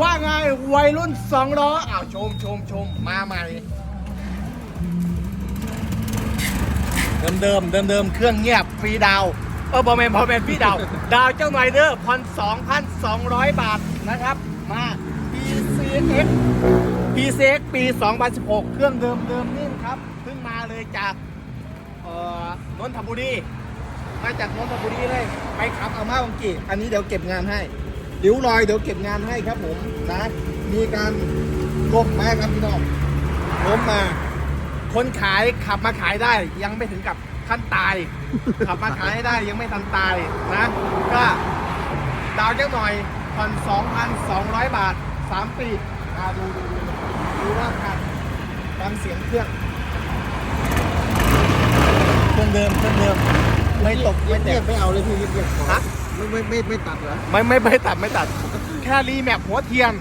ว่าไงวัยรุ่นสองล้ออ้าวชมชมชมมาใหม่เดิมเดิมเดิมเดิมๆเครื่องเงียบฟรีดาวน์เออบอมเมนบอมเมนฟรีดาวน์ดาวเจ้าหน่อยเด้อพันสองพันสองร้อยบาทนะครับ มา PCX PCX ปี 2016 เครื่องเดิมเดิมๆนี่ครับเพิ่งมาเลยจากเอ่อนนทบุรีมาจากนนทบุรีเลย ไปขับเอามาบังกีอันนี้เดี๋ยวเก็บงานให้ ริ้วรอยเดี๋ยวเก็บงานให้ครับผมนะมีการลบมาครับพี่น้องล้มมา คนขายขับมาขายได้ ยังไม่ถึงกับขั้นตาย ขับมาขายให้ได้ยังไม่ทันตายนะ ก็ดาวเยอะหน่อยผ่อน2,200 บาท 3 ปีอาดูดูดูดูรอบคันฟังเสียงเครื่องเครื่องเดิมเครื่องเดิมไม่ตกไม่แตเงียกบไม่เอาเลยพี่เงียบๆฮะ ไม่ไม่ไม่ไม่ตัดเหรอ ไม่ไม่ไม่ตัดไม่ตัด แค่รีแมปหัวเทียน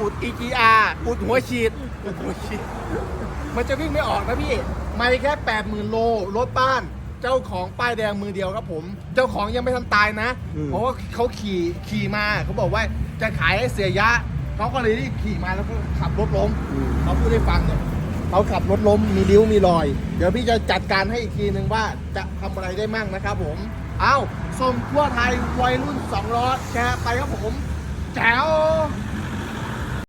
อุด EGR อุดหัวฉีดอุดหัวฉีด มันจะวิ่งไม่ออกนะพี่ ไม่แค่80,000โลรถบ้าน เจ้าของป้ายแดงมือเดียวครับผม เจ้าของยังไม่ทันตายนะเพราะว่าเขาขี่ขี่มาเขาบอกว่าจะขายให้เสียยะ เขาก็เลยรีบขี่มาแล้วก็ขับรถล้ม เขาพูดให้ฟังเนี่ยเขาขับรถล้มมีริ้วมีรอย เดี๋ยวพี่จะจัดการให้อีกทีนึงว่าจะทำอะไรได้มั่งนะครับผม เอาส่งทั่วไทยวัยรุ่นสองล้อแชร์ไปครับผมแจ๋ว